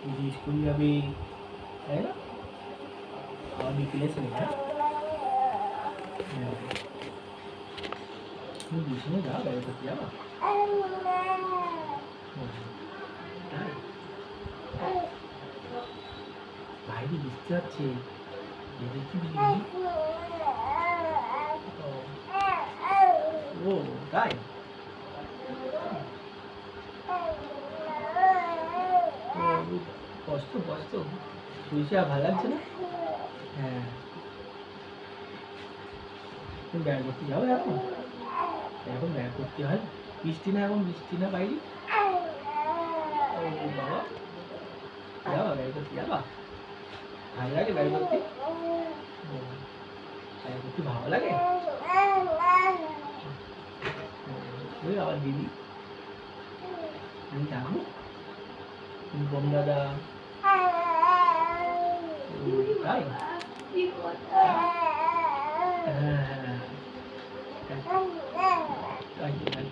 যে স্কুল যাবি তাই না? আবার বিকেলে নেবে হ্যাঁ। তুমি টিউশনে যাও গাড়ি করতে যাবা? বাইরে বৃষ্টি হচ্ছে, এদের কি ও, তাই ও, কষ্ট কষ্ট। শুয়েছে আর ভালো লাগছে না? হ্যাঁ। তুমি ব্যায়াম করতে যাও এখন। এখন ব্যায়াম করতে হয়। বৃষ্টি না এখন? বৃষ্টি না বাইরে? ও বাবা। যাবা ব্যায়াম করতে, যাবা? ভালো লাগে ব্যায়াম করতে? ভালো লাগে? আবার দিদি। আমি যাব। বোম দাদা ও, তাই হ্যাঁ হ্যাঁ হ্যাঁ তাই তাই